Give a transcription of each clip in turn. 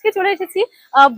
আজকে চলে এসেছি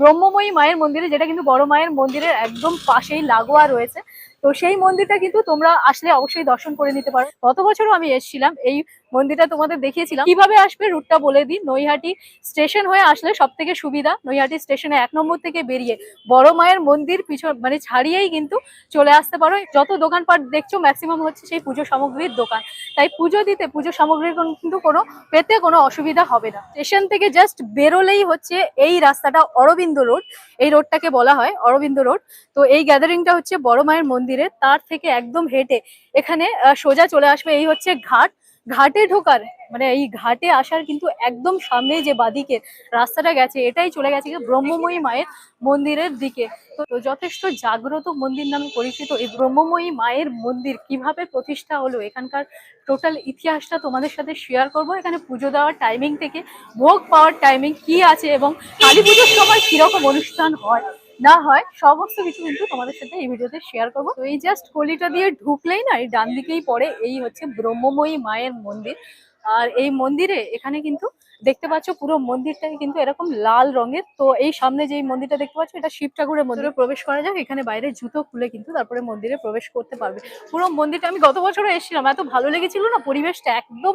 ব্রহ্মময়ী মায়ের মন্দিরে, যেটা কিন্তু বড় মায়ের মন্দিরের একদম পাশেই লাগোয়া রয়েছে। তো সেই মন্দিরটা কিন্তু তোমরা আসলে অবশ্যই দর্শন করে নিতে পারো। গত বছরও আমি এসেছিলাম এই মন্দিরটা তোমাদের দেখিয়েছিলাম। কীভাবে আসবে রুটটা বলে দিই নৈহাটি স্টেশন হয়ে আসলে সব থেকে সুবিধা। নৈহাটি স্টেশনে এক নম্বর থেকে বেরিয়ে বড় মায়ের মন্দির পিছন মানে ছাড়িয়েই কিন্তু চলে আসতে পারো। যত দোকানপাট দেখছ ম্যাক্সিমাম হচ্ছে সেই পুজো সামগ্রীর দোকান। তাই পুজো দিতে, পুজো সামগ্রীর কিন্তু কোনো পেতে কোনো অসুবিধা হবে না। স্টেশন থেকে জাস্ট বেরোলেই হচ্ছে এই রাস্তাটা অরবিন্দ রোড। এই রোডটাকে বলা হয় অরবিন্দ রোড। তো এই গ্যাদারিংটা হচ্ছে বড় মায়ের মন্দিরে। তার থেকে একদম হেঁটে এখানে সোজা চলে আসবে। এই হচ্ছে ঘাট। ঘাটে ঢোকার মানে এই ঘাটে আসার কিন্তু একদম সামনে যে বাদিকে রাস্তাটা গেছে, এটাই চলে গেছে ব্রহ্মময়ী মায়ের মন্দিরের দিকে। তো যথেষ্ট জাগ্রত মন্দির নামে পরিচিত এই ব্রহ্মময়ী মায়ের মন্দির কীভাবে প্রতিষ্ঠা হলো? এখানকার টোটাল ইতিহাসটা তোমাদের সাথে শেয়ার করব। এখানে পুজো দেওয়ার টাইমিং থেকে ভোগ পাওয়ার টাইমিং কি আছে এবং কালী পুজোর সময় কীরকম অনুষ্ঠান হয়? না হয়, সমস্ত কিছু কিন্তু তোমাদের সাথে এই ভিডিওতে শেয়ার করব। তো এই জাস্ট গলিটা দিয়ে ঢুকলেই না, এই ডান দিকেই পড়ে, এই হচ্ছে ব্রহ্মময়ী মায়ের মন্দির। আর এই মন্দিরে এখানে কিন্তু দেখতে পাচ্ছ পুরো মন্দিরটাই কিন্তু এরকম লাল রঙের। তো এই সামনে যে মন্দিরটা দেখতে পাচ্ছ, এটা শিব ঠাকুরের মন্দিরে প্রবেশ করা যাক এখানে বাইরে জুতো খুলে কিন্তু তারপরে মন্দিরে প্রবেশ করতে পারবে। পুরো মন্দিরটা, আমি গত বছরও এসেছিলাম, এত ভালো লেগেছিল না, পরিবেশটা একদম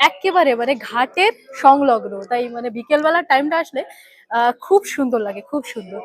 একেবারে মানে ঘাটের সংলগ্ন। তাই মানে বিকেলবেলার টাইমটা আসলে খুব সুন্দর লাগে খুব সুন্দর।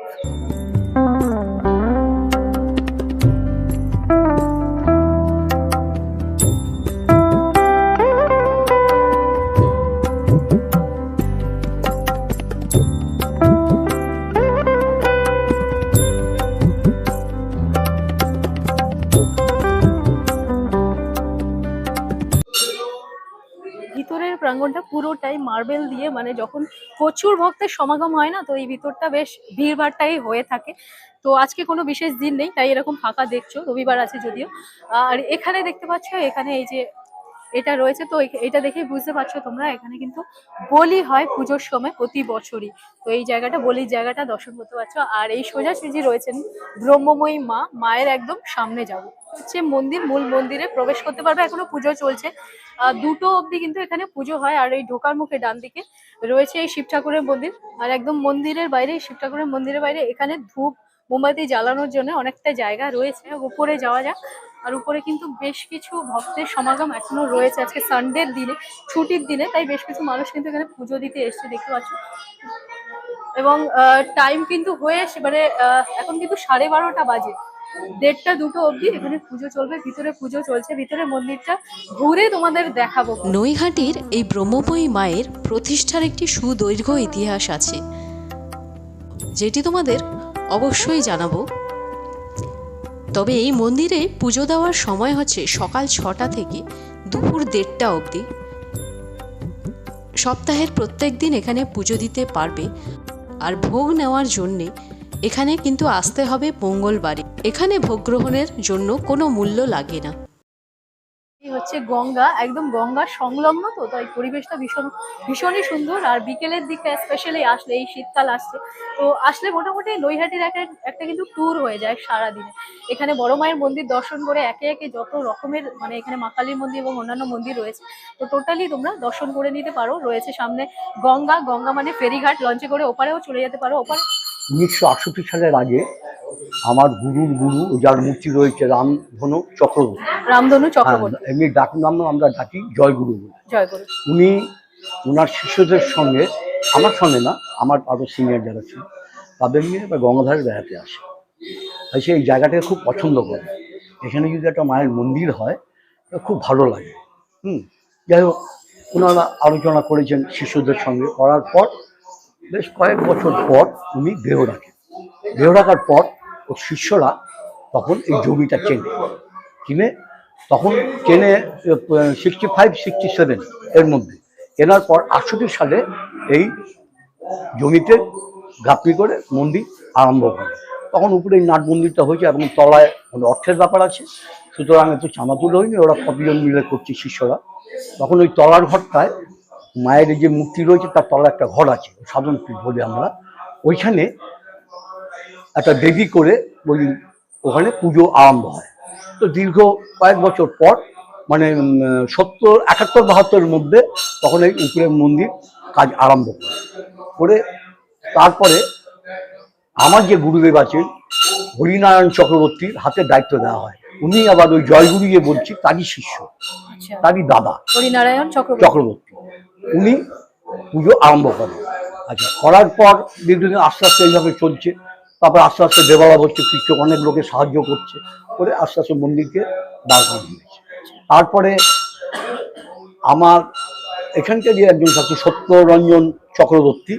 ভিতরের প্রাঙ্গণটা পুরোটাই মার্বেল দিয়ে মানে যখন প্রচুর ভক্তের সমাগম হয় না, তো এই ভিতরটা বেশ ভিড়ভাড়টাই হয়ে থাকে। তো আজকে কোনো বিশেষ দিন নেই, তাই এরকম ফাঁকা দেখছ, রবিবার আছে যদিও। আর এখানে দেখতে পাচ্ছ, এখানে এই যে এটা রয়েছে, তো এটা দেখেই বুঝতে পারছ তোমরা, এখানে কিন্তু বলি হয় পুজোর সময় প্রতি বছরই। তো এই জায়গাটা বলির জায়গাটা, দর্শন করতে পারছ। আর এই সোজাসুজি রয়েছেন ব্রহ্মময়ী মা, মায়ের একদম সামনে যাব হচ্ছে মন্দির, মূল মন্দিরে প্রবেশ করতে পারবে, এখনও পুজো চলছে। দুটো অবধি কিন্তু এখানে পুজো হয়, আর এই ঢোকার মুখে ডান দিকে রয়েছে এই শিব ঠাকুরের মন্দির। আর একদম মন্দিরের বাইরে শিব ঠাকুরের মন্দিরের বাইরে এখানে ধূপ, মোমবাতি জ্বালানোর জন্য অনেকটা জায়গা রয়েছে। উপরে যাওয়া যাক। আর উপরে কিন্তু বেশ কিছু ভক্তের সমাগম এখনও রয়েছে আজকে সানডের দিনে, ছুটির দিনে। তাই বেশ কিছু মানুষ কিন্তু এখানে পুজো দিতে এসছে, দেখতে পাচ্ছ। এবং টাইম কিন্তু হয়ে এসে মানে এখন কিন্তু সাড়ে বারোটা বাজে। দেড়টা, দুটো অবধি এখানে পুজো চলবে, ভিতরে পুজো চলছে, ভিতরে মন্দিরটা ঘুরে তোমাদের দেখাবো। নৈহাটির এই ব্রহ্মময়ী মায়ের প্রতিষ্ঠার একটি সুদৈর্ঘ্য ইতিহাস আছে, যেটি তোমাদের অবশ্যই জানাব। তবে এই মন্দিরে পুজো দেওয়ার সময় হচ্ছে সকাল ছটা থেকে দুপুর দেড়টা অবধি। সপ্তাহের প্রত্যেক দিন এখানে পুজো দিতে পারবে, আর ভোগ নেওয়ার জন্যে এখানে কিন্তু আসতে হবে মঙ্গলবারে। এখানে ভোগ গ্রহণের জন্য কোনো মূল্য লাগে না। হচ্ছে গঙ্গা, একদম গঙ্গা সংলগ্ন তো, তাই পরিবেশটা ভীষণ, ভীষণই সুন্দর। আর বিকেলের দিকটা স্পেশালি আসলে, এই শীতকাল আসছে। তো আসলে মোটামুটি নৈহাটির একটা একটা কিন্তু ট্যুর হয়ে যায় সারা দিনে এখানে বড় মায়ের মন্দির দর্শন করে একে একে যত রকমের মানে এখানে মা কালীর মন্দির এবং অন্যান্য মন্দির রয়েছে, তো টোটালি তোমরা দর্শন করে নিতে পারো। রয়েছে সামনে গঙ্গা গঙ্গা মানে ফেরিঘাট, লঞ্চে করে ওপারেও চলে যেতে পারো। ওপারে উনিশশো আটষট্টি সালের আগে আমার গুরুর গুরু যার মূর্তি রয়েছে রামধনু চক্রবর্তী। রামধনু হ্যাঁ, চক্রবর্তী। এমনি ডাক নাম আমরা ডাকি জয়গুরু বলে। জয় উনি ওনার শিষ্যদের সঙ্গে আমার সঙ্গে না আমার আরও সিনিয়র যারা ছিল তাদের নিয়ে বা গঙ্গাধারে বেড়াতে আসে। তাই সে এই জায়গাটাকে খুব পছন্দ করে। এখানে যদি একটা মায়ের মন্দির হয় তো খুব ভালো লাগে। হুম যাই হোক ওনারা আলোচনা করেছেন শিষ্যদের সঙ্গে। করার পর বেশ কয়েক বছর পর উনি দেহ রাখেন দেহ রাখার পর ও শিষ্যরা তখন এই জমিটা চেনে কিনে তখন চেনে সিক্সটি ফাইভ সিক্সটি সেভেন এর মধ্যে। কেনার পর আটষট্টি সালে এই জমিতে গাপনি করে মন্দির আরম্ভ করে তখন উপরে এই নাট মন্দিরটা হয়েছে এবং তলায় অর্থের ব্যাপার আছে। সুতরাং একটু চাঁদা তুলে হয়নি, ওরা কতজন মিলে করছে শিষ্যরা। তখন ওই তলার ঘরটায় মায়ের যে মূর্তি রয়েছে তার তলায় একটা ঘর আছে সাধন পীঠ বলি আমরা। ওইখানে একটা দেবী করে ওই ওখানে পুজো আরম্ভ হয়। তো দীর্ঘ কয়েক বছর পর মানে সত্তর একাত্তর বাহাত্তরের মধ্যে তখন এই উপরের মন্দির কাজ আরম্ভ করে করে তারপরে আমার যে গুরুদেব আছেন হরিনারায়ণ চক্রবর্তীর হাতে দায়িত্ব দেওয়া হয়। উনি আবার ওই জয়গুরু যে বলছি তারই শিষ্য আচ্ছা। তারই দাদা। হরিনারায়ণ চক্রবর্তী। উনি পুজো আরম্ভ করেন। আচ্ছা করার পর দীর্ঘদিন আস্তে আস্তে এইভাবে চলছে। তারপর আস্তে আস্তে ডেভেলপ হচ্ছে কিছু অনেক লোকে সাহায্য করছে করে আস্তে আস্তে মন্দিরকে দাঁড় করিয়ে দিয়েছে তারপরে আমার এখানকার যে একজন থাকছে সত্যরঞ্জন চক্রবর্তী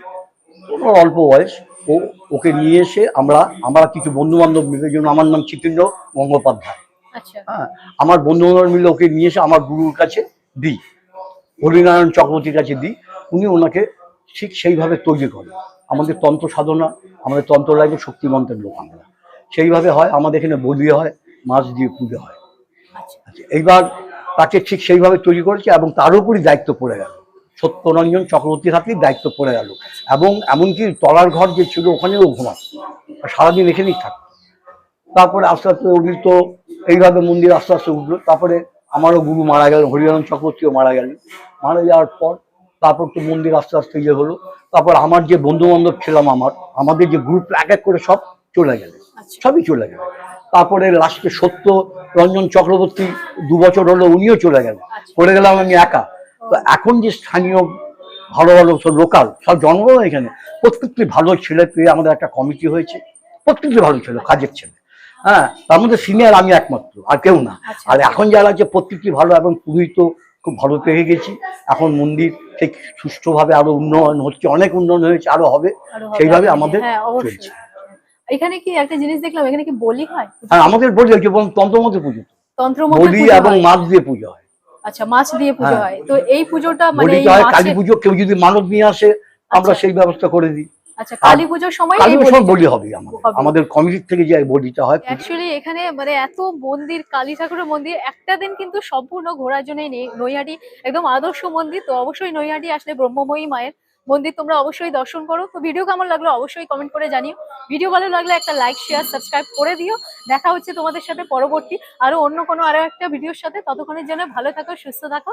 ওনার অল্প বয়স ও ওকে নিয়ে এসে আমরা আমরা কিছু বন্ধু বান্ধব মিলে যেমন আমার নাম চিতেন্দ্র গঙ্গোপাধ্যায়। আচ্ছা। হ্যাঁ আমার বন্ধু বান্ধব মিলে ওকে নিয়ে এসে আমার গুরুর কাছে দিই। হরিনারায়ণ চক্রবর্তীর কাছে দিই, উনি ওনাকে ঠিক সেইভাবে তৈরি করেন। আমাদের তন্ত্র সাধনা, আমাদের তন্ত্র লাগে শক্তিমন্ত্রের লোক আমরা। সেইভাবে হয়, আমাদের এখানে বলি হয়, মাছ দিয়ে পুজো হয়। আচ্ছা এইবার তাকে ঠিক সেইভাবে তৈরি করেছে এবং তার উপরই দায়িত্ব পড়ে গেল। সত্যরঞ্জন চক্রবর্তীর হাতেই দায়িত্ব পড়ে গেল। এবং এমনকি তলার ঘর যে ছিল, ওখানেও ঘুমাত সারাদিন এখানেই থাকতো তারপরে আস্তে আস্তে উনি তো এইভাবে মন্দির আস্তে আস্তে উঠল। তারপরে আমারও গুরু মারা গেল হরিনারায়ণ চক্রবর্তীও মারা গেলেন। মারা যাওয়ার পর তারপর তো মন্দির আস্তে আস্তে ইয়ে হলো। তারপর আমার যে বন্ধু বান্ধব ছিলাম আমার আমাদের যে গ্রুপ এক এক করে সব চলে গেল। আচ্ছা। সবই চলে গেল। তারপরে লাস্টে সত্য রঞ্জন চক্রবর্তী দু বছর হলো উনিও চলে গেল। আচ্ছা। পড়ে গেলাম আমি একা। তো এখন যে স্থানীয় ভালো ভালো সব লোকাল সব জন্মগ্রহণ এখানে প্রত্যেকটি ভালো ছেলে পেয়ে আমাদের একটা কমিটি হয়েছে। প্রত্যেকটি ভালো ছিল কাজের ছেলে। হ্যাঁ তার মধ্যে সিনিয়র আমি একমাত্র আর কেউ না। আচ্ছা। আর এখন যারা আছে প্রত্যেকটি ভালো এবং পুরোহিত তো খুব ভালো পেয়ে গেছি। এখন মন্দির ঠিক সুষ্ঠুভাবে আরও উন্নয়ন হচ্ছে অনেক উন্নয়ন হয়েছে আরও হবে। সেইভাবে আমাদের। হ্যাঁ অবশ্যই। চলছে। এখানে কি একটা জিনিস দেখলাম এখানে কি বলি হয়? হ্যাঁ আমাদের বলি পুজো। তন্ত্র বলি এবং মাছ দিয়ে পুজো হয়। আচ্ছা মাছ দিয়ে পুজো হ্যাঁ। হয়। তো এই পুজোটা মানে কালী পুজো কেউ যদি মানত নিয়ে আসে আমরা আচ্ছা। সেই ব্যবস্থা করে দিই। আচ্ছা কালী পুজোর সময় কালী পুজোর বলি হবে আমাদের। আমাদের কমিটির থেকে যে বলিটা হয় অ্যাকচুয়ালি এখানে মানে এত মন্দির কালী ঠাকুরের মন্দির একটা দিন কিন্তু সম্পূর্ণ ঘোরার জন্য নৈহাটি একদম আদর্শ মন্দির তো অবশ্যই নৈহাটি আসলে ব্রহ্মময়ী মায়ের মন্দির তোমরা অবশ্যই দর্শন করো। তো ভিডিও কেমন লাগল অবশ্যই কমেন্ট করে জানিও। ভিডিও ভালো লাগলে একটা লাইক শেয়ার সাবস্ক্রাইব করে দিও। দেখা হচ্ছে তোমাদের সাথে পরবর্তী আরও অন্য কোনো আরও একটা ভিডিওর সাথে। ততক্ষণের জন্য ভালো থাকো সুস্থ থাকো।